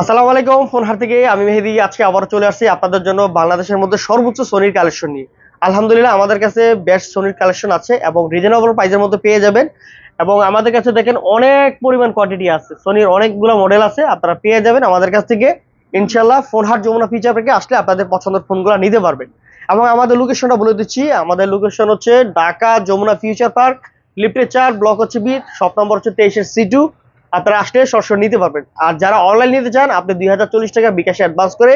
আসসালামু আলাইকুম ফোন হার থেকে আমি মেহেদি। আজকে আবার চলে আসছি আপনাদের জন্য বাংলাদেশের মধ্যে সর্বোচ্চ সোনির কালেকশন নিয়ে। আলহামদুলিল্লাহ, আমাদের কাছে বেস্ট সোনির কালেকশন আছে এবং রিজনেবল প্রাইসের মধ্যে পেয়ে যাবেন। এবং আমাদের কাছে দেখেন অনেক পরিমাণ কোয়ান্টিটি আছে। সোনির অনেকগুলো মডেল আছে, আপনারা পেয়ে যাবেন। আমাদের কাছ থেকে ইনশাল্লাহ ফোন হাট যমুনা ফিচার থেকে আসলে আপনাদের পছন্দের ফোনগুলো নিতে পারবেন। এবং আমাদের লোকেশনটা বলে দিচ্ছি, আমাদের লোকেশন হচ্ছে ঢাকা যমুনা ফিউচার পার্ক লিফটে চার ব্লক হচ্ছে বি শপ নম্বর হচ্ছে তেইশের সি টু আপনারা আসলে সরাসরি নিতে পারবেন। আর যারা অনলাইন নিতে চান, আপনি দুই হাজার চল্লিশ টাকা বিকাশে অ্যাডভান্স করে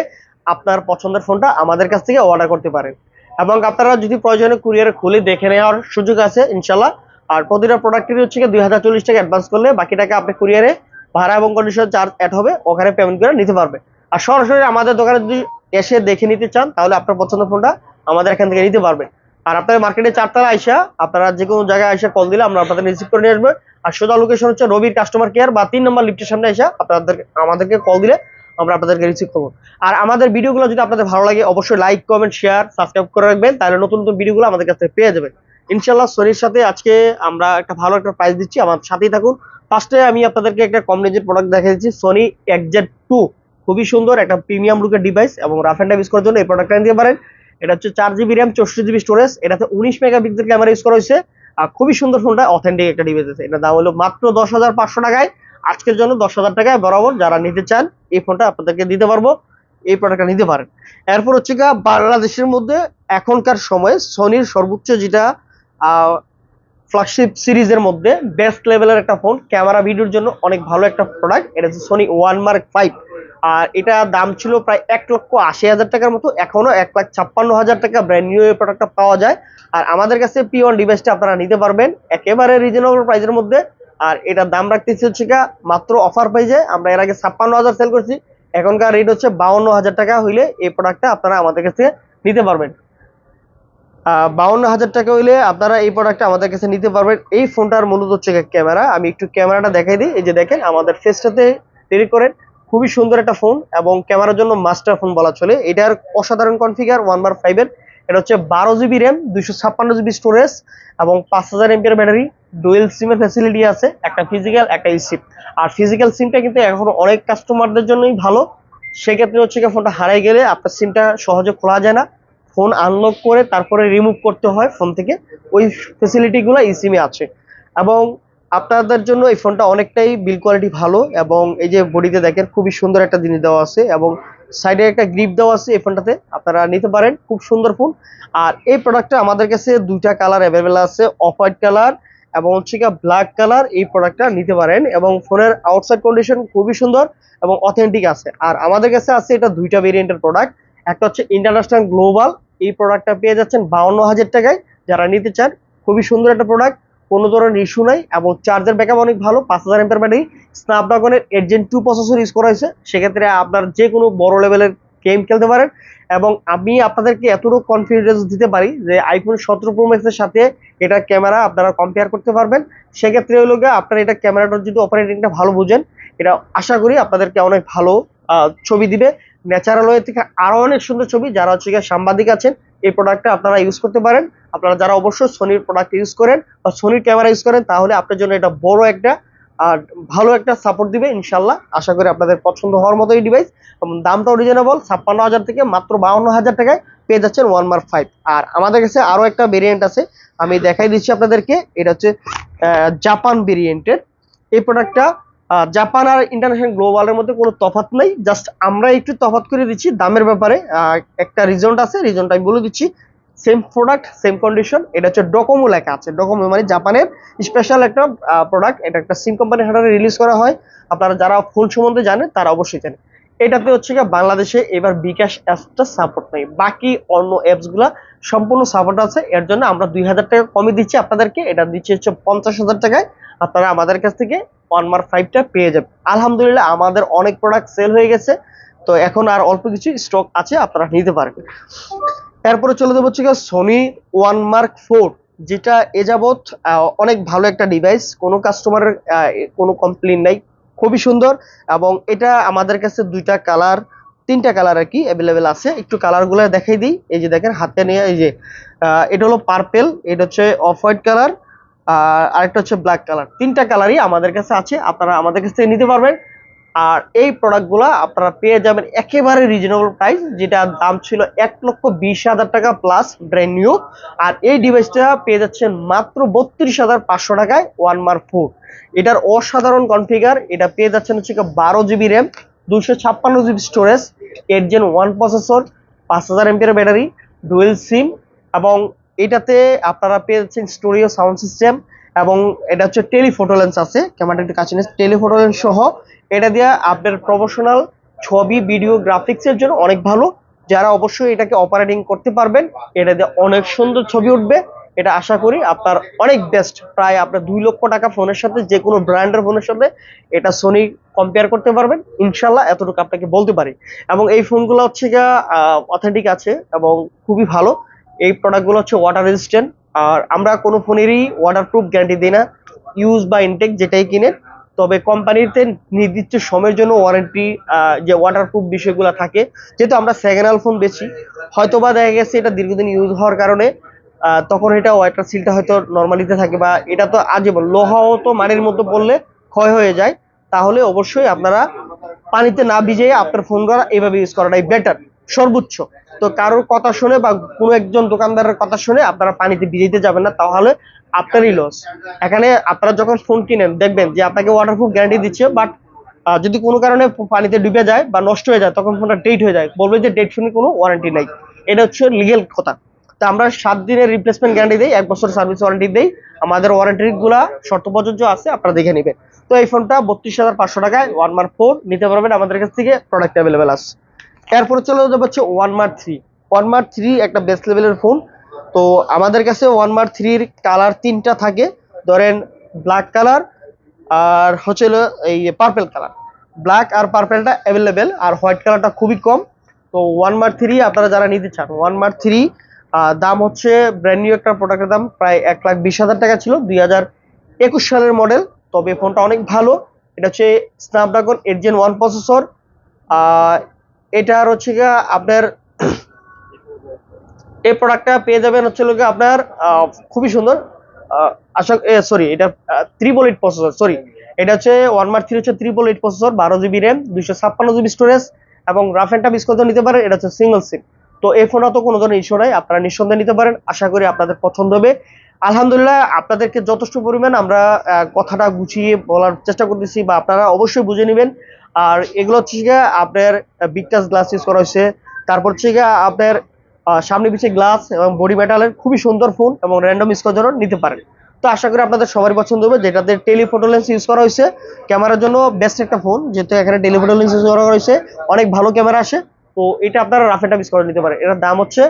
আপনার পছন্দের ফোনটা আমাদের কাছ থেকে অর্ডার করতে পারেন। এবং আপনারা যদি প্রয়োজনে কুরিয়ারে খুলে দেখে নেওয়ার সুযোগ আছে ইনশাল্লাহ আর প্রতিটা প্রোডাক্টের হচ্ছে দুই হাজার চল্লিশ টাকা অ্যাডভান্স করলে বাকি টাকা আপনি কুরিয়ারে ভাড়া এবং কন্ডিশন চার্জ অ্যাড হবে, ওখানে পেমেন্ট করে নিতে পারবে। আর সরাসরি আমাদের দোকানে যদি এসে দেখে নিতে চান, তাহলে আপনার পছন্দের ফোনটা আমাদের এখান থেকে নিতে পারবেন। আর আপনার মার্কেটে চারতলা আইসা, আপনারা যে কোনো জায়গায় আইসা কল দিলে আমরা আপনাদের রিসিভ করে নিয়ে আসব। আর সোজা লোকেশন হচ্ছে রবির কাস্টমার কেয়ার বা তিন নম্বর লিফটের সামনে এসে আপনাদের আমাদেরকে কল দিলে আমরা আপনাদেরকে রিসিভ করব। আর আমাদের ভিডিওগুলো যদি আপনাদের ভালো লাগে, অবশ্যই লাইক কমেন্ট শেয়ার সাবস্ক্রাইব করে রাখবেন, তাহলে নতুন নতুন ভিডিওগুলো আমাদের কাছে পেয়ে যাবেন। ইনশাল্লাহ সোনির সাথে আজকে আমরা একটা ভালো একটা প্রাইস দিচ্ছি, আমার সাথেই থাকুন। ফার্স্টে আমি আপনাদেরকে একটা কম রেঞ্জের প্রোডাক্ট দেখা দিচ্ছি সোনি এক্সজেড টু খুবই সুন্দর, একটা প্রিমিয়াম লুকের ডিভাইস এবং রাফ অ্যান্ড ইউজ করার জন্য এই প্রোডাক্টটা নিতে পারেন। এটা হচ্ছে চার জিবি র্যাম চৌষট্টি জিবি স্টোরেজ এটাতে উনিশ মেগা মেগাপিক্সেল ক্যামেরা ইউজ করা হয়েছে। আর খুবই সুন্দর ফোনটা অথেন্টিক একটা ডিভাইস আছে। এটা দাম হলো মাত্র দশ হাজার পাঁচশো টাকায়। আজকের জন্য দশ হাজার টাকায় বরাবর যারা নিতে চান, এই ফোনটা আপনাদেরকে দিতে পারব, এই প্রোডাক্টটা নিতে পারেন। এরপর হচ্ছে গা বাংলাদেশের মধ্যে এখনকার সময়ে সনির সর্বোচ্চ যেটা ফ্ল্যাগশিপ সিরিজের মধ্যে বেস্ট লেভেলের একটা ফোন ক্যামেরা ভিডিওর জন্য অনেক ভালো একটা প্রোডাক্ট এটা হচ্ছে সনি ওয়ান মার্ক ফাইভ আর এটা দাম ছিল প্রায় এক লক্ষ আশি হাজার টাকার মতো। এখনও এক লাখ ছাপ্পান্ন হাজার টাকা ব্র্যান্ড নিউ এই প্রোডাক্টটা পাওয়া যায়। আর আমাদের কাছে পি ওয়ান ডিভাইসটা আপনারা নিতে পারবেন একেবারে রিজনেবল প্রাইসের মধ্যে। আর এটার দাম রাখতেছি হচ্ছে মাত্র অফার প্রাইজে আমরা এর আগে ছাপ্পান্ন হাজার সেল করছি। এখনকার রেট হচ্ছে বাউন্ন হাজার টাকা হইলে এই প্রোডাক্টটা আপনারা আমাদের কাছে নিতে পারবেন। বাউন্ন হাজার টাকা হইলে আপনারা এই প্রোডাক্টটা আমাদের কাছে নিতে পারবেন। এই ফোনটার মূলত হচ্ছে ক্যামেরা আমি একটু ক্যামেরাটা দেখাই দিই। এই যে দেখেন, আমাদের ফেসটাতে তৈরি করেন। খুবই সুন্দর একটা ফোন এবং ক্যামেরার জন্য মাস্টার ফোন বলা চলে। এটার অসাধারণ কনফিগার ওয়ান বার ফাইভের এটা হচ্ছে বারো জিবি র্যাম দুইশো ছাপ্পান্ন জিবি স্টোরেজ এবং পাঁচ হাজার এমপিয়ার ব্যাটারি ডুয়েল সিমের ফ্যাসিলিটি আছে, একটা ফিজিক্যাল একটা সিম আর ফিজিক্যাল সিমটা কিন্তু এখন অনেক কাস্টমারদের জন্যই ভালো। সেক্ষেত্রে হচ্ছে কি ফোনটা হারাই গেলে আপনার সিমটা সহজে খোলা যায় না। ফোন আনলক করে তারপরে রিমুভ করতে হয় ফোন থেকে। ওই ফেসিলিটিগুলো এই সিমে আছে। এবং আপনাদের জন্য এই ফোনটা অনেকটাই বিল কোয়ালিটি ভালো এবং এই যে বডিতে দেখেন খুবই সুন্দর একটা জিনিস দেওয়া আছে এবং সাইডে একটা গ্রিপ দেওয়া আছে এই ফোনটাতে। আপনারা নিতে পারেন, খুব সুন্দর ফোন আর এই প্রোডাক্টটা আমাদের কাছে দুইটা কালার অ্যাভেলেবেল আছে অফ হোয়াইট কালার এবং হচ্ছে ব্ল্যাক কালার এই প্রোডাক্টটা নিতে পারেন এবং ফোনের আউটসাইড কন্ডিশন খুবই সুন্দর এবং অথেন্টিক আছে। আর আমাদের কাছে আছে এটা দুইটা ভেরিয়েন্টের প্রোডাক্ট একটা হচ্ছে ইন্টারন্যাশনাল গ্লোবাল এই প্রোডাক্টটা পেয়ে যাচ্ছেন বাউন্ন হাজার টাকায়। যারা নিতে চান, খুবই সুন্দর একটা প্রোডাক্ট কোনো ধরনের ইস্যু নাই এবং চার্জার ব্যাকআপ অনেক ভালো, পাঁচ হাজার এমপের ব্যাটারি স্ন্যাপড্রাগনের এজেন্ট টু প্রসেসর ইউজ করা হয়েছে। সেক্ষেত্রে আপনার যে কোনো বড় লেভেলের গেম খেলতে পারেন এবং আমি আপনাদেরকে এতটুকু কনফিডেন্স দিতে পারি যে আইফোন সতেরো প্রো ম্যাক্সের সাথে এটা ক্যামেরা আপনারা কম্পেয়ার করতে পারবেন। সেক্ষেত্রে হলো গিয়ে আপনার এটা ক্যামেরাটার যদি অপারেটিংটা ভালো বুঝেন, এটা আশা করি আপনাদেরকে অনেক ভালো ছবি দিবে। ন্যাচারাল ওয়ে থেকে আরও অনেক সুন্দর ছবি, যারা হচ্ছে সাংবাদিক আছেন এই প্রোডাক্টটা আপনারা ইউজ করতে পারেন। আপনারা যারা অবশ্যই সোনির প্রোডাক্ট ইউজ করেন বা সোনির ক্যামেরা ইউজ করেন, তাহলে আপনার জন্য এটা বড় একটা আর ভালো একটা সাপোর্ট দিবে ইনশাল্লাহ আশা করি আপনাদের পছন্দ হওয়ার মতো এই ডিভাইস দামটাও রিজনেবল ছাপ্পান্ন হাজার থেকে মাত্র বাউন্ন হাজার টাকায় পেয়ে যাচ্ছেন ওয়ান মার্ক ফাইভ আর আমাদের কাছে আরও একটা ভেরিয়েন্ট আছে, আমি দেখাই দিচ্ছি আপনাদেরকে। এটা হচ্ছে জাপান ভেরিয়েন্টের এই প্রোডাক্টটা জাপান আর ইন্টারন্যাশনাল গ্লোবালের মধ্যে কোনো তফাৎ নেই। জাস্ট আমরা একটু তফাৎ করে দিচ্ছি দামের ব্যাপারে। একটা রিজনটা আছে রিজনটা আমি বলে দিচ্ছি। সেম প্রোডাক্ট সেম কন্ডিশন এটা হচ্ছে ডকোমো লেখা আছে। ডকোমো মানে জাপানের স্পেশাল একটা প্রোডাক্ট এটা একটা সিম কোম্পানির হাটারে রিলিজ করা হয়। আপনারা যারা ফোন সম্বন্ধে জানেন তারা অবশ্যই জানেন এটাতে হচ্ছে কি বাংলাদেশে এবার বিকাশ অ্যাপসটা সাপোর্ট নেই। বাকি অন্য অ্যাপসগুলা সম্পূর্ণ সাপোর্ট আছে। এর জন্য আমরা দুই হাজার টাকা কমে দিচ্ছি। আপনাদেরকে এটা দিচ্ছি হচ্ছে পঞ্চাশ হাজার টাকায়। আপনারা আমাদের কাছ থেকে ওয়ান মার্ক ফাইভটা পেয়ে যাবেন। আলহামদুলিল্লাহ আমাদের অনেক প্রোডাক্ট সেল হয়ে গেছে। তো এখন আর অল্প কিছু স্টক আছে, আপনারা নিতে পারেন এরপরে চলে যাব হচ্ছে সোনি ওয়ান মার্ক ফোর যেটা এ যাবৎ অনেক ভালো একটা ডিভাইস কোনো কাস্টমারের কোনো কমপ্লেন নাই। খুবই সুন্দর। এবং এটা আমাদের কাছে দুইটা কালার তিনটা কালার আর কি অ্যাভেলেবেল আছে। একটু কালারগুলো দেখাই দিই। এই যে দেখেন, হাতে নিয়ে এই যে এটা হলো পার্পেল এটা হচ্ছে অফ হোয়াইট কালার আর আরেকটা হচ্ছে ব্ল্যাক কালার তিনটা কালারই আমাদের কাছে আছে, আপনারা আমাদের কাছ থেকে নিতে পারবেন। আর এই প্রোডাক্টগুলো আপনারা পেয়ে যাবেন একেবারে রিজনেবল প্রাইস যেটা দাম ছিল এক লক্ষ বিশ হাজার টাকা প্লাস ব্র্যান্ড নিউ আর এই ডিভাইসটা পেয়ে যাচ্ছেন মাত্র বত্রিশ হাজার পাঁচশো টাকায় ওয়ান মার্ক ফোর এটার অসাধারণ কনফিগার এটা পেয়ে যাচ্ছেন হচ্ছে বারো জিবি র্যাম দুশো ছাপ্পান্ন জিবি স্টোরেজ এর জেন ওয়ান প্রসেসর পাঁচ হাজার এমপিয়ার ব্যাটারি ডুয়েল সিম এবং এটাতে আপনারা পেয়েছেন স্টোরিও, সাউন্ড সিস্টেম এবং এটা হচ্ছে টেলিফোটো লেন্স আছে, ক্যামেরাটা একটু কাছে নিয়ে টেলিফোটো লেন্স সহ এটা দিয়ে আপনার প্রফেশনাল ছবি ভিডিও গ্রাফিক্সের জন্য অনেক ভালো। যারা অবশ্যই এটাকে অপারেটিং করতে পারবেন, এটা দিয়ে অনেক সুন্দর ছবি উঠবে। এটা আশা করি আপনার অনেক বেস্ট প্রায় আপনার দুই লক্ষ টাকা ফোনের সাথে, যে কোনো ব্র্যান্ডের ফোনের সাথে এটা সোনি কম্পেয়ার করতে পারবেন। ইনশাল্লাহ এতটুকু আপনাকে বলতে পারি। এবং এই ফোনগুলো হচ্ছে গিয়া অথেন্টিক আছে এবং খুবই ভালো। এই প্রোডাক্টগুলো হচ্ছে ওয়াটার রেজিস্ট্যান্ট আর আমরা কোনো ফোনেরই ওয়াটারপ্রুফ গ্যারান্টি দিই না। ইউজ বা ইনটেক যেটাই কিনে তবে কোম্পানিতে নির্দিষ্ট সময়ের জন্য ওয়ারেন্টি যে ওয়াটারপ্রুফ বিষয়গুলো থাকে, যেহেতু আমরা সেকেন্ড হ্যান্ড ফোন বেশি হয়তো বা দেখা গেছে এটা দীর্ঘদিন ইউজ হওয়ার কারণে তখন এটা ওয়াটার সিলটা হয়তো নর্মালিতে থাকে বা এটা তো আজীবন, লোহাও তো মানের মধ্যে পড়লে ক্ষয় হয়ে যায়। তাহলে অবশ্যই আপনারা পানিতে না ভিজিয়ে আপনার ফোন করা এইভাবে ইউজ করাটাই বেটার সর্বোচ্চ। তো কারোর কথা শুনে বা কোনো একজন দোকানদারের কথা শুনে আপনারা পানিতে ভিজাইতে যাবেন না, তাহলে আপনারই লস এখানে আপনারা যখন ফোন কিনেন, দেখবেন যে আপনাকে ওয়াটারপ্রুফ গ্যারান্টি দিচ্ছে বাট যদি কোনো কারণে পানিতে ডুবে যায় বা নষ্ট হয়ে যায়, তখন ফোনটা ডেট হয়ে যায়। বলবে যে ডেট শুনে কোনো ওয়ারেন্টি নাই। এটা হচ্ছে লিগেল কথা। তো আমরা সাত দিনের রিপ্লেসমেন্ট গ্যারান্টি দিই, এক বছর সার্ভিস ওয়ারেন্টি দিই। আমাদের ওয়ারেন্টি গুলা শর্ত প্রযোজ্য আছে, আপনারা দেখে নেবেন। তো এই ফোনটা বত্রিশ হাজার পাঁচশো টাকায় ওয়ান মার্ক ফোর নিতে পারবেন আমাদের কাছ থেকে প্রোডাক্ট অ্যাভেলেবেল আছে। এরপরে চলে যাবে হচ্ছে one mark three one mark three একটা বেস্ট লেভেলের ফোন তো আমাদের কাছে ওয়ান মার্ক থ্রির কালার তিনটা থাকে। ধরেন ব্ল্যাক কালার আর হচ্ছে এই পার্পেল কালার ব্ল্যাক আর পার্পেলটা অ্যাভেলেবেল আর হোয়াইট কালারটা খুবই কম। তো ওয়ান মার্ক থ্রি আপনারা যারা নিতে চান ওয়ান মার্ক থ্রি দাম হচ্ছে ব্র্যান্ড নিউ একটা প্রোডাক্টের দাম প্রায় এক লাখ বিশ হাজার টাকা ছিল, দুই হাজার একুশ সালের মডেল তবে ফোনটা অনেক ভালো। এটা হচ্ছে Snapdragon eight gen one processor এটার হচ্ছে গিয়ে আপনার এই প্রোডাক্টটা পেয়ে যাবেন হচ্ছে লোকে আপনার খুবই সুন্দর। আশা সরি এটা ত্রিপল এইট প্রসেসর সরি এটা হচ্ছে ওয়ান মার্ক থ্রি হচ্ছে ত্রিপল এইট প্রসেসর বারো জিবি র্যাম দুইশো ছাপ্পান্ন জিবি স্টোরেজ এবং রাফ অ্যান্ড টাফ ইউজ করতে নিতে পারেন। এটা হচ্ছে সিঙ্গেল সিম তো এই ফোনটা তো কোনো ধরনের ইস্যু নাই, আপনারা নিঃসন্দেহে নিতে পারেন, আশা করি আপনাদের পছন্দ হবে। আলহামদুলিল্লাহ, আপনাদেরকে যথেষ্ট পরিমাণ আমরা কথাটা গুছিয়ে বলার চেষ্টা করতেছি বা আপনারা অবশ্যই বুঝে নেবেন। আর এগুলো হচ্ছে গিয়ে আপনার বিগটাস গ্লাস ইউজ করা হয়েছে। তারপর হচ্ছে গিয়ে আপনার সামনে পিছিয়ে গ্লাস এবং বডি মেটালের খুবই সুন্দর ফোন এবং র্যান্ডম জন্য নিতে পারেন। তো আশা করি আপনাদের সবারই পছন্দ হবে, যেটাতে টেলিফোটো লেন্স ইউজ করা হয়েছে। ক্যামেরার জন্য বেস্ট একটা ফোন যেহেতু এখানে টেলিফোটো লেন্স ইউজ করা হয়েছে। অনেক ভালো ক্যামেরা আসে। তো এটা আপনারা রাফ ইউজ করে নিতে পারেন। এটার দাম হচ্ছে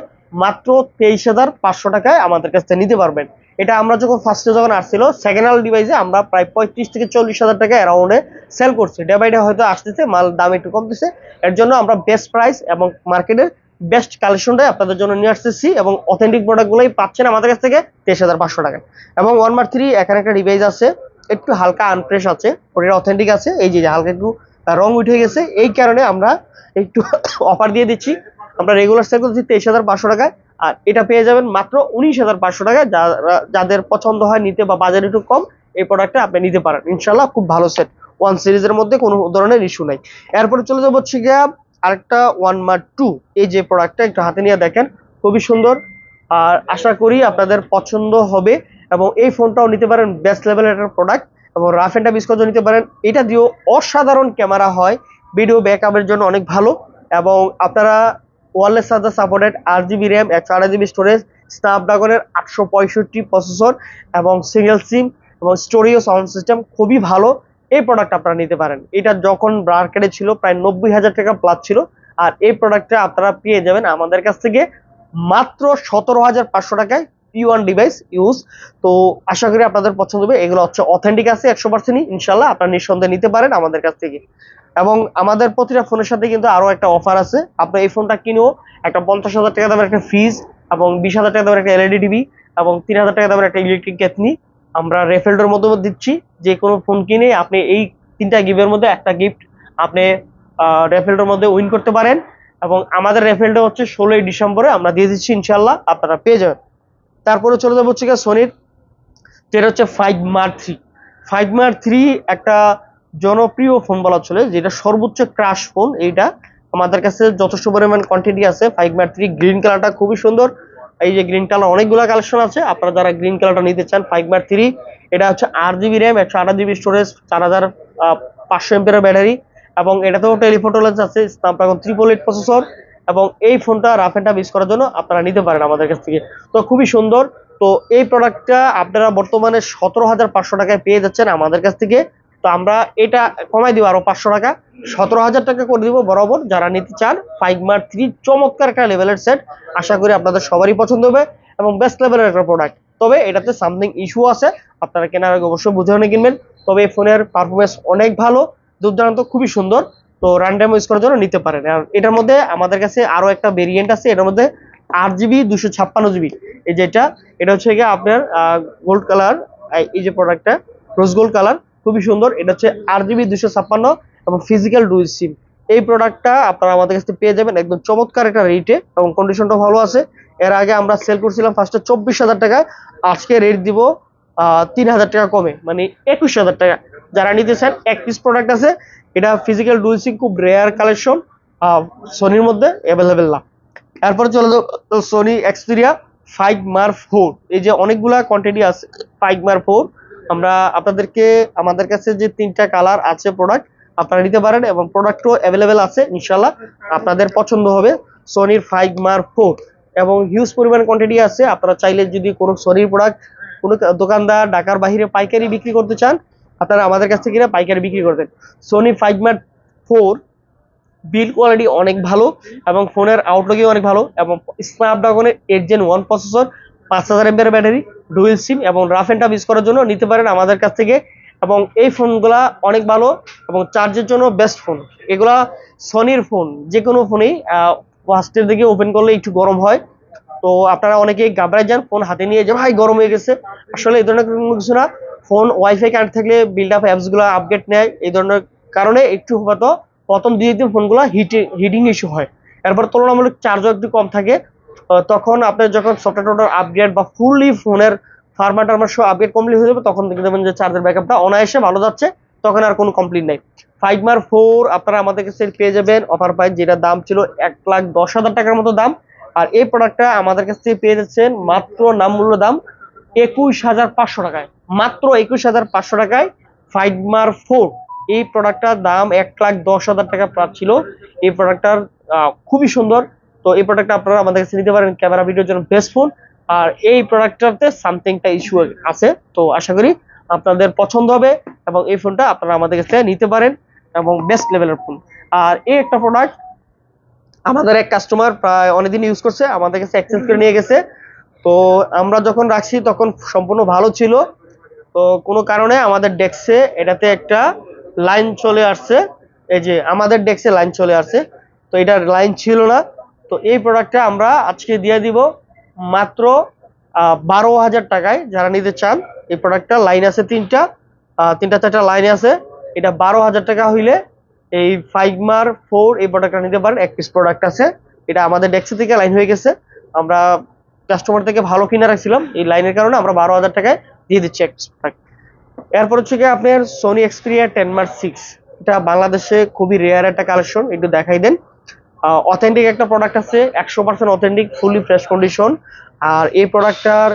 মাত্র তেইশ হাজার পাঁচশো টাকায় আমাদের কাছ থেকে নিতে পারবেন। এটা আমরা যখন ফার্স্টে যখন আসছিল সেকেন্ড হ্যান্ড ডিভাইসে আমরা প্রায় পঁয়ত্রিশ থেকে চল্লিশ হাজার টাকা অ্যারাউন্ডে সেল করছি। ডে বাই ডে হয়তো আসতেছে, মাল দাম একটু কমতেছে। এর জন্য আমরা বেস্ট প্রাইস এবং মার্কেটের বেস্ট কালেকশনটাই আপনাদের জন্য নিয়ে আসতেছি এবং অথেন্টিক প্রোডাক্টগুলোই পাচ্ছেন আমাদের কাছ থেকে তেইশ হাজার পাঁচশো টাকা এবং ওয়ান মার্ক থ্রি এখানে একটা ডিভাইস আছে, একটু হালকা আনফ্রেশ আছে, ওটা অথেন্টিক আছে। এই যে হালকা একটু রং উঠে গেছে। এই কারণে আমরা একটু অফার দিয়ে দিচ্ছি। আমরা রেগুলার সেল করছি তেইশ হাজার পাঁচশো টাকায়, আর এটা পেয়ে যাবেন মাত্র উনিশ হাজার পাঁচশো টাকায়। যারা, যাদের পছন্দ হয় নিতে বা বাজার একটু কম, এই প্রোডাক্টটা আপনি নিতে পারেন। ইনশাল্লাহ খুব ভালো সেট ওয়ান সিরিজের মধ্যে কোনো ধরনের ইস্যু নাই। এরপরে চলে যাব হচ্ছে গিয়া আরেকটা ওয়ান মার্ক টু এই যে প্রোডাক্টটা একটু হাতে নিয়ে দেখেন, খুবই সুন্দর। আর আশা করি আপনাদের পছন্দ হবে এবং এই ফোনটাও নিতে পারেন বেস্ট লেভেলের একটা প্রোডাক্ট এবং রাফ অ্যান্ড ইউজ নিতে পারেন। এটা দিয়েও অসাধারণ ক্যামেরা হয়। ভিডিও ব্যাকআপের জন্য অনেক ভালো এবং আপনারা ওয়ারলেস চার্জার সাপোর্টেড আট জিবি র্যাম একশো আড়াই জিবি স্টোরেজ স্ন্যাপড্রাগনের আটশো পঁয়ষট্টি প্রসেসর এবং সিঙ্গেল সিম এবং স্টোরিও সাউন্ড সিস্টেম খুবই ভালো। এই প্রোডাক্ট আপনারা নিতে পারেন। এটা যখন মার্কেটে ছিল, প্রায় নব্বই হাজার টাকা প্লাস ছিল। আর এই প্রোডাক্টটা আপনারা পেয়ে যাবেন আমাদের কাছ থেকে মাত্র সতেরো হাজার পাঁচশো টাকায় ওয়ান ডিভাইস ইউজ তো আশা করি আপনাদের পছন্দ হবে। এগুলো হচ্ছে অথেন্টিক আছে, একশো পার্সেন্টই। ইনশাল্লাহ আপনারা নিঃসন্দেহে নিতে পারেন আমাদের কাছ থেকে। এবং আমাদের প্রতিটা ফোনের সাথে কিন্তু আরও একটা অফার আছে। আপনি এই ফোনটা কিনেও একটা পঞ্চাশ হাজার টাকা দামের একটা ফ্রিজ এবং বিশ হাজার টাকা দামের একটা এলইডি টিভি এবং তিন হাজার টাকা দামের একটা ইলেকট্রিক কেতনি আমরা রেফেলডের মধ্যে দিচ্ছি। যে কোনো ফোন কিনে আপনি এই তিনটা গিফটের মধ্যে একটা গিফট আপনি রেফেলডের মধ্যে উইন করতে পারেন। এবং আমাদের রেফেলটা হচ্ছে ষোলোই ডিসেম্বরে আমরা দিয়ে দিচ্ছি ইনশাল্লাহ আপনারা পেয়ে যাবেন। তারপরে চলে যাব হচ্ছে সোনির যেটা হচ্ছে five mark three five mark three একটা জনপ্রিয় ফোন বলা চলে, যেটা সর্বোচ্চ ক্রাশ ফোন এইটা আমাদের কাছে যথেষ্ট পরিমাণ কোয়ান্টিটি আছে। ফাইভ মার থ্রি গ্রিন কালারটা খুবই সুন্দর। এই যে গ্রিন কালার অনেকগুলো কালেকশন আছে। আপনারা যারা গ্রিন কালারটা নিতে চান ফাইভ মার থ্রি এটা হচ্ছে আট জিবি র্যাম একশো আঠাশ জিবি স্টোরেজ চার হাজার পাঁচশো এমপের ব্যাটারি এবং এটাতেও টেলিফোটো লেন্স আছে। স্ন্যাপড্রাগন ত্রিপল এইট প্রসেসর এবং এই ফোনটা রাফ অ্যান্ড ইউজ করার জন্য আপনারা নিতে পারেন আমাদের কাছ থেকে। তো খুবই সুন্দর। তো এই প্রোডাক্টটা আপনারা বর্তমানে সতেরো হাজার পাঁচশো টাকায় পেয়ে যাচ্ছেন আমাদের কাছ থেকে। তো আমরা এটা কমাই দিব আরও পাঁচশো টাকা। সতেরো হাজার টাকা করে দিব বরাবর। যারা নিতে চান ফাইভ মার থ্রি চমৎকার একটা লেভেলের সেট আশা করি আপনাদের সবারই পছন্দ হবে এবং বেস্ট লেভেলের একটা প্রোডাক্ট তবে এটাতে সামথিং ইস্যু আছে। আপনারা কেনার আগে অবশ্যই বুঝে শুনে কিনবেন। তবে এই ফোনের পারফরমেন্স অনেক ভালো। দুর্দান্ত, খুবই সুন্দর। তো র্যান্ডাম ইউজ করার জন্য নিতে পারেন। আর এটার মধ্যে আমাদের কাছে আরও একটা ভেরিয়েন্ট আছে, এটার মধ্যে আট জিবি দুশো ছাপ্পান্ন জিবি এই যেটা এটা হচ্ছে গিয়ে আপনার গোল্ড কালার এই যে প্রোডাক্টটা রোজ গোল্ড কালার খুবই সুন্দর। এটা হচ্ছে আট জিবি দুশো ছাপ্পান্ন এবং ফিজিক্যাল ডুইল সিম এই প্রোডাক্টটা আপনারা আমাদের কাছে পেয়ে যাবেন একদম চমৎকার একটা রেটে এবং কন্ডিশনটা ভালো আছে। এর আগে আমরা সেল করছিলাম ফার্স্টে চব্বিশ হাজার টাকা, আজকে রেট দিব তিন হাজার টাকা কমে মানে একুশ হাজার টাকা। যারা নিতে চান, এক পিস প্রোডাক্ট আছে এটা ফিজিক্যাল ডুইল সিম খুব রেয়ার কালেকশন সোনির মধ্যে অ্যাভেলেবেল না। এরপরে চলে যাও Sony Xperia five mark four এই যে অনেকগুলা কোয়ান্টিটি আছে ফাইভ মার ফোর আমরা আপনাদেরকে, আমাদের কাছে যে তিনটা কালার আছে প্রোডাক্ট আপনারা নিতে পারেন এবং প্রোডাক্টও অ্যাভেলেবেল আছে ইনশাল্লাহ আপনাদের পছন্দ হবে সোনির ফাইভ মার ফোর এবং হিউজ পরিমাণ কোয়ান্টিটি আছে, আপনারা চাইলে যদি কোনো সোনির প্রোডাক্ট কোনো দোকানদার, ঢাকার বাইরে পাইকারি বিক্রি করতে চান আপনারা আমাদের কাছ থেকে কিনে পাইকারি বিক্রি করবেন সোনি ফাইভ মার ফোর বিল কোয়ালিটি অনেক ভালো এবং ফোনের আউটলুকই অনেক ভালো এবং স্ন্যাপড্রাগনের এইট জেন ওয়ান প্রসেসর পাঁচ হাজার এমপের ব্যাটারি ডুয়েল সিম এবং রাফ অ্যান্ড টাফ ইউজ করার জন্য নিতে পারেন আমাদের কাছ থেকে এবং এই ফোনগুলা অনেক ভালো এবং চার্জের জন্য বেস্ট ফোন এগুলা সনির ফোন যে কোনো ফোনেই ফার্স্টের দিকে ওপেন করলে একটু গরম হয়। তো আপনারা অনেকেই ঘাবড়ায় যান ফোন হাতে নিয়ে যে ভাই, গরম হয়ে গেছে। আসলে এই ধরনের কোনো কিছু না। ফোন ওয়াইফাই কানেক্ট থাকলে বিল্ড আপ অ্যাপসগুলো আপডেট নেয়। এই ধরনের কারণে একটু হয়তো প্রথম দুই দিন ফোনগুলো হিটে হিটিং ইস্যু হয়। এরপর তুলনামূলক চার্জও একটু কম থাকে। তখন আপনার যখন সফটওয়্যার আপডেট বা ফুললি ফোনের ফার্মা টার্মার সহ আপডেট কমপ্লিট হয়ে যাবে, তখন দেখে দেবেন যে চার্জের ব্যাকআপটা অনায়াসে ভালো যাচ্ছে, তখন আর কোনো কমপ্লিট নেই। ফাইভ মার ফোর আপনারা আমাদের কাছে পেয়ে যাবেন। অফার প্রাইস যেটা দাম ছিল এক লাখ দশ হাজার টাকার মতো দাম। আর এই প্রোডাক্টটা আমাদের কাছ থেকে পেয়ে যাচ্ছেন মাত্র নাম মূল্য দাম একুশ হাজার পাঁচশো টাকায়। মাত্র একুশ হাজার পাঁচশো টাকায় ফাইভ মার ফোর এই প্রোডাক্টটার দাম এক লাখ দশ হাজার টাকা প্রাপ্ত ছিল। এই প্রোডাক্টটার খুবই সুন্দর। তো এই প্রোডাক্টটা আপনারা আমাদের কাছে নিতে পারেন ক্যামেরা ভিডিওর জন্য বেস্ট ফোন আর এই প্রোডাক্টটাতে সামথিংটা ইস্যু আছে। তো আশা করি আপনাদের পছন্দ হবে এবং এই ফোনটা আপনারা আমাদের কাছে নিতে পারেন এবং বেস্ট লেভেলের ফোন আর এই একটা প্রোডাক্ট আমাদের এক কাস্টমার প্রায় অনেকদিন ইউজ করছে, আমাদের কাছে এক্সচেঞ্জ করে নিয়ে গেছে। তো আমরা যখন রাখছি তখন সম্পূর্ণ ভালো ছিল। তো কোনো কারণে আমাদের ডেস্কে এটাতে একটা লাইন চলে আসছে। এই যে আমাদের ডেস্কে লাইন চলে আসছে। তো এটার লাইন ছিল না। তো এই প্রোডাক্টটা আমরা আজকে দিয়ে দিব মাত্র বারো হাজার টাকায় যারা নিতে চান, এই প্রোডাক্টটা লাইন আছে তিনটা তিনটা চারটা লাইন আছে। এটা বারো হাজার টাকা হইলে এই ফাইভ মার ফোর এই প্রোডাক্টটা নিতে পারেন। এক পিস প্রোডাক্ট আছে। এটা আমাদের ডেস্ক থেকে লাইন হয়ে গেছে। আমরা কাস্টমার থেকে ভালো কিনে রাখছিলাম। এই লাইনের কারণে আমরা বারো হাজার টাকায় দিয়ে দিচ্ছি এরপর হচ্ছে গিয়ে আপনার Sony Xperia ten mark six এটা বাংলাদেশে খুবই রেয়ার একটা কালেকশন একটু দেখাই দেন। অথেন্টিক একটা প্রোডাক্ট আছে, একশো percent authentic fully fresh condition আর এই প্রোডাক্টটার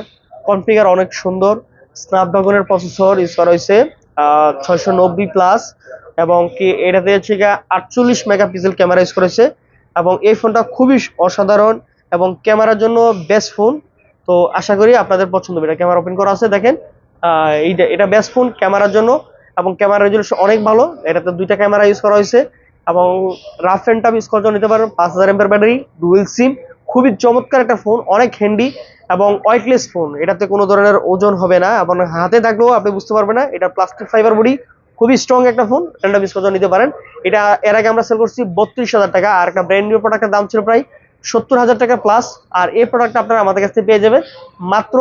কনফিগার অনেক সুন্দর। স্ন্যাপড্রাগনের প্রসেসর ইউজ করা হয়েছে ছয়শো নব্বই প্লাস এবং কি এটাতে হচ্ছে গিয়ে আটচল্লিশ মেগাপিক্সেল ক্যামেরা ইউজ করেছে। এবং এই ফোনটা খুবই অসাধারণ এবং ক্যামেরার জন্য বেস্ট ফোন তো আশা করি আপনাদের পছন্দ হবে। এটা ক্যামেরা ওপেন করা আছে, দেখেন। এইটা এটা বেস্ট ফোন ক্যামেরার জন্য, এবং ক্যামেরা রেজুলেশন অনেক ভালো। এটাতে দুইটা ক্যামেরা ইউজ করা হয়েছে, এবং রাফ অ্যান্ড টাফ ইউজ করার জন্য নিতে পারেন। পাঁচ হাজার এমপের ব্যাটারি ডুয়েল সিম খুবই চমৎকার একটা ফোন অনেক হ্যান্ডি এবং ওয়েটলেস ফোন এটাতে কোনো ধরনের ওজন হবে না, এবং হাতে থাকলেও আপনি বুঝতে পারবেন না। এটা প্লাস্টিক ফাইবার বডি খুবই স্ট্রং একটা ফোন রেন্ডা ইউজ করার জন্য নিতে পারেন। এটা এর আগে আমরা সেল করছি বত্রিশ হাজার টাকা, আর একটা ব্র্যান্ড নিউ প্রোডাক্টের দাম ছিল প্রায় সত্তর হাজার টাকা প্লাস আর এই প্রোডাক্টটা আপনারা আমাদের কাছ থেকে পেয়ে যাবেন। মাত্র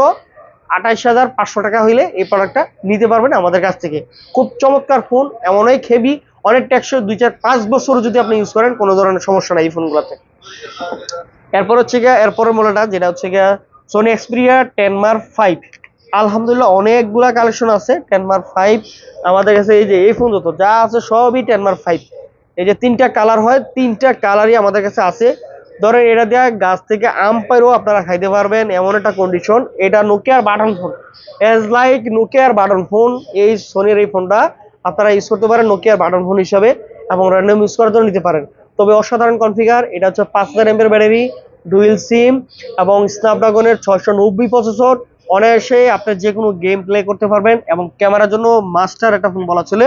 আঠাইশ হাজার পাঁচশো টাকা হইলে এই প্রোডাক্টটা নিতে পারবেন আমাদের কাছ থেকে। খুব চমৎকার ফোন এমনই খেবি অনেক টেকসই, দুই চার পাঁচ বছর যদি আপনি ইউজ করেন, কোনো ধরনের সমস্যা নাই এই ফোনগুলোতে এরপর হচ্ছে গিয়া, এরপরের মডেলটা যেটা হচ্ছে গিয়া Sony Xperia ten mark five আলহামদুলিল্লাহ অনেকগুলা কালেকশন আছে টেন মার্ক ফাইভ আমাদের কাছে এই যে, এই ফোন যত যা আছে সবই টেন মার্ক ফাইভ এই যে তিনটা কালার হয়, তিনটা কালারই আমাদের কাছে আছে। ধরেন এটা দেওয়া গাছ থেকে আম পাইরও আপনারা খাইতে পারবেন, এমন একটা কন্ডিশন এটা নোকিয়ার বাটন ফোন এজ লাইক নোকিয়ার বাটন ফোন এই সোনির এই ফোনটা আপনারা ইউজ করতে পারেন নোকিয়ার বাটন ফোন হিসাবে এবং র্যান্ডম ইউজ করার জন্য নিতে পারেন। তবে অসাধারণ কনফিগার এটা হচ্ছে পাঁচ হাজার এমপের ব্যাটারি ডুয়েল সিম এবং স্ন্যাপড্রাগনের ছয়শো নব্বই প্রসেসর অনায়াসে আপনি যে কোনো গেম প্লে করতে পারবেন এবং ক্যামেরার জন্য মাস্টার একটা ফোন বলা চলে।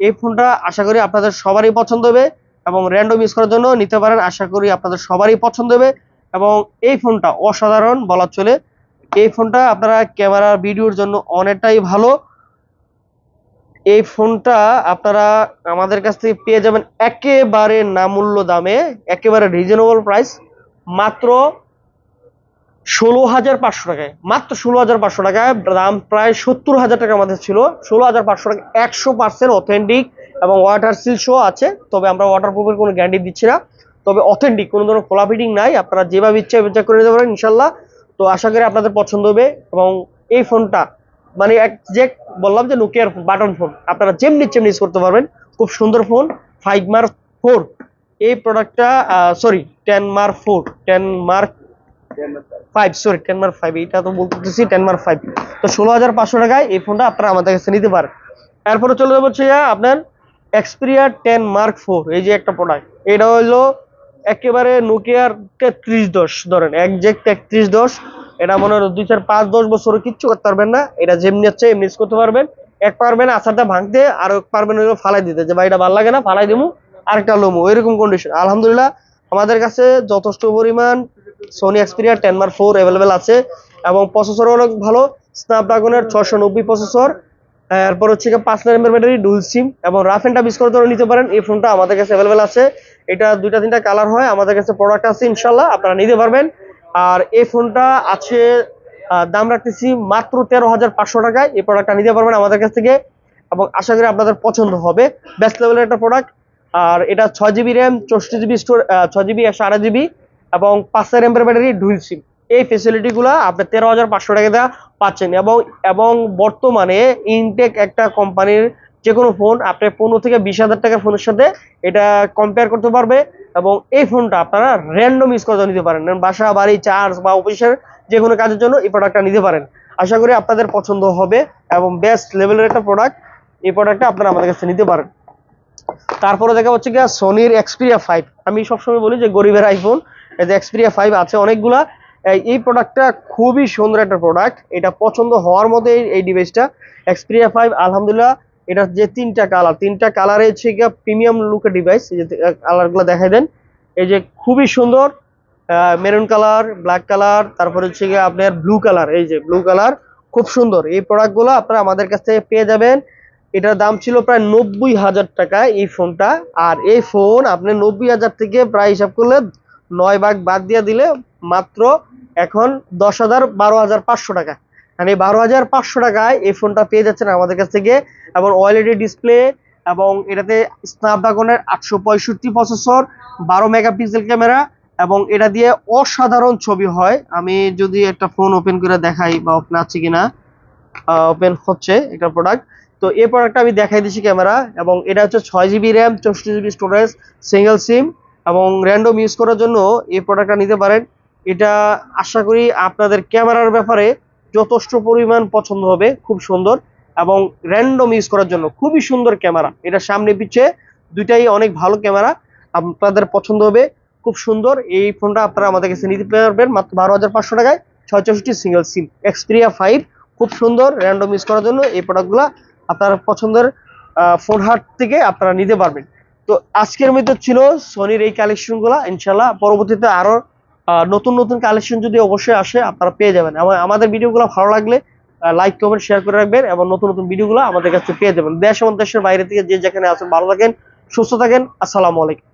এই ফোনটা আশা করি আপনাদের সবারই পছন্দ হবে। এবং র্যান্ডম ইউজ করার জন্য নিতে পারেন। আশা করি আপনাদের সবারই পছন্দ হবে। এবং এই ফোনটা অসাধারণ বলা চলে। এই ফোনটা আপনারা ক্যামেরার ভিডিওর জন্য অনেকটাই ভালো। এই ফোনটা আপনারা আমাদের কাছ থেকে পেয়ে যাবেন একেবারে নামূল্য দামে, একেবারে রিজনেবল প্রাইস মাত্র ষোলো হাজার পাঁচশো টাকায়, মাত্র ষোলো হাজার পাঁচশো টাকায়, দাম প্রায় সত্তর হাজার টাকার মধ্যে ছিল। ষোলো হাজার পাঁচশো টাকা একশো পার্সেন্ট অথেন্টিক এবং ওয়াটার সিল শো আছে, তবে আমরা ওয়াটার প্রুফের কোনো গ্যারান্টি দিচ্ছি না। তবে অথেন্টিক কোনো ধরনের খোলা ফিটিং নাই, আপনারা যেভাবে ইচ্ছে চেক করে নিতে পারেন, ইনশাল্লাহ। তো আশা করি আপনাদের পছন্দ হবে এবং এই ফোনটা মানে এক যে বললাম যে নোকিয়ার বাটন ফোন আপনারা যেমনি যেমনি ইউজ করতে পারবেন। খুব সুন্দর ফোন ফাইভ মার্ক ফোর এই প্রোডাক্টটা sorry ten mark four ten mark five sorry ten mark five এটা তো বলতেছি টেন মার্ক ফাইভ তো ষোলো হাজার পাঁচশো টাকায় এই ফোনটা আপনারা আমাদের কাছে নিতে পারেন। এরপরে চলে যাব হচ্ছে আপনার এক্সপিরিয়া টেন মার্ক ফোর এই যে একটা প্রোডাক্ট এটা হলো একেবারে নোকিয়ার তেত্রিশ দশ, ধরেন একজ্যাক্ট তেত্রিশ দশ। এটা মনে হয় দুই চার পাঁচ দশ বছর কিচ্ছু করতে পারবেন না। এটা যেমনি হচ্ছে এমনি করতে পারবেন। এক পারবেন আচারটা ভাঙতে, আর এক পারবেন ওইগুলো ফালাই দিতে। যে ভাই এটা ভালো লাগে না, ফালাই দিমু, আরেকটা লোমো। এরকম কন্ডিশন আলহামদুলিল্লাহ, আমাদের কাছে যথেষ্ট পরিমাণ Sony Xperia ten mark four available আছে এবং প্রসেসর অনেক ভালো স্ন্যাপড্রাগনের ছশো নব্বই প্রসেসর এরপর হচ্ছে পাঁচ এমএর ব্যাটারি ডুল সিম এবং রাফ এন্ড টাফ ইউজ নিতে পারেন। এই ফোনটা আমাদের কাছে অ্যাভেলেবেল আছে। এটা দুইটা তিনটা কালার হয়, আমাদের কাছে প্রোডাক্ট আছে ইনশাল্লাহ আপনারা নিতে পারবেন। আর এই ফোনটা আছে দাম রাখতেছি মাত্র তেরো হাজার পাঁচশো টাকায়। এই প্রোডাক্টটা নিতে পারবেন আমাদের কাছ থেকে এবং আশা করি আপনাদের পছন্দ হবে। বেস্ট লেভেলের একটা প্রোডাক্ট আর এটা ছয় জিবি র্যাম চৌষট্টি জিবি স্টোর ছয় জিবি একশো আড়াই জিবি এবং পাঁচশো এমপের ব্যাটারি ডুইল সিম এই ফেসিলিটিগুলো আপনি তেরো হাজার পাঁচশো টাকা দেওয়া পাচ্ছেন এবং এবং বর্তমানে ইনটেক একটা কোম্পানির যে কোনো ফোন আপনি পনেরো থেকে বিশ হাজার টাকার ফোনের সাথে এটা কম্পেয়ার করতে পারবে এবং এই ফোনটা আপনারা র্যান্ডম ইউজ করে নিতে পারেন। বাসা, বাড়ি চার্জ বা অফিসের যে কোনো কাজের জন্য এই প্রোডাক্টটা নিতে পারেন। আশা করি আপনাদের পছন্দ হবে এবং বেস্ট লেভেলের একটা প্রোডাক্ট এই প্রোডাক্টটা আপনারা আমাদের কাছে নিতে পারেন। তারপরে দেখা হচ্ছে গিয়ে সোনির এক্সপিরিয়া ফাইভ আমি সবসময় বলি যে গরিবের আইফোন এই যে এক্সপিরিয়া ফাইভ আছে অনেকগুলা। এই- প্রোডাক্টটা খুবই সুন্দর একটা প্রোডাক্ট এটা পছন্দ হওয়ার মতো এই- ডিভাইসটা এক্সপিরিয়া ফাইভ আলহামদুলিল্লাহ, এটা যে তিনটা কালার তিনটা কালারে হচ্ছে প্রিমিয়াম লুকের ডিভাইস এই যে কালারগুলো দেখাই দেন। এই যে খুবই সুন্দর মেরুন কালার ব্ল্যাক কালার তারপরে হচ্ছে গিয়ে আপনার ব্লু কালার এই যে ব্লু কালার খুব সুন্দর। এই প্রোডাক্টগুলো আপনারা আমাদের কাছ থেকে পেয়ে যাবেন। এটার দাম ছিল প্রায় নব্বই হাজার টাকা এই ফোনটা আর এই ফোন আপনি নব্বই হাজার থেকে প্রায় হিসাব করলে নয় ভাগ বাদ দিয়ে দিলে মাত্র এখন দশ হাজার বারো হাজার পাঁচশো টাকা। মানে বারো হাজার পাঁচশো টাকায় এই ফোনটা পেয়ে যাচ্ছেন আমাদের কাছ থেকে। এবং ওএলইডি ডিসপ্লে এবং এটাতে স্ন্যাপড্রাগনের আটশো পঁয়ষট্টি প্রসেসর বারো মেগাপিক্সেল ক্যামেরা এবং এটা দিয়ে অসাধারণ ছবি হয়। আমি যদি একটা ফোন ওপেন করে দেখাই বা ওপেন আছে কিনা ওপেন হচ্ছে এটা প্রোডাক্ট তো এই প্রোডাক্টটা আমি দেখাই দিচ্ছি ক্যামেরা এবং এটা হচ্ছে ছয় জিবি র্যাম চৌষট্টি জিবি স্টোরেজ সিঙ্গেল সিম এবং র্যান্ডম ইউজ করার জন্য এই প্রোডাক্টটা নিতে পারেন। এটা আশা করি আপনাদের ক্যামেরার ব্যাপারে যথেষ্ট পরিমাণ পছন্দ হবে, খুব সুন্দর এবং র্যান্ডম ইউজ করার জন্য খুবই সুন্দর ক্যামেরা। এটা সামনে পিছে দুইটাই অনেক ভালো ক্যামেরা, আপনাদের পছন্দ হবে, খুব সুন্দর। এই ফোনটা আপনারা আমাদের কাছে নিতে পারবেন মাত্র বারো হাজার পাঁচশো টাকায়। ছয় চৌষট্টি সিঙ্গেল সিম এক্সপিরিয়া ফাইভ খুব সুন্দর র্যান্ডম ইউজ করার জন্য এই প্রোডাক্টগুলো আপনার পছন্দের ফোন হাট থেকে আপনারা নিতে পারবেন। তো আজকের মধ্যে ছিল সনির এই কালেকশনগুলো ইনশাল্লাহ পরবর্তীতে আরও নতুন নতুন কালেকশন যদি অবশ্যই আসে, আপনারা পেয়ে যাবেন। আমাদের ভিডিওগুলো ভালো লাগলে লাইক কমেন্ট শেয়ার করে রাখবেন এবং নতুন নতুন ভিডিও ভিডিওগুলো আমাদের কাছে পেয়ে যাবেন। দেশ এবং দেশের বাইরে থেকে যে যেখানে আছেন, ভালো থাকেন, সুস্থ থাকেন। আসসালামু আলাইকুম।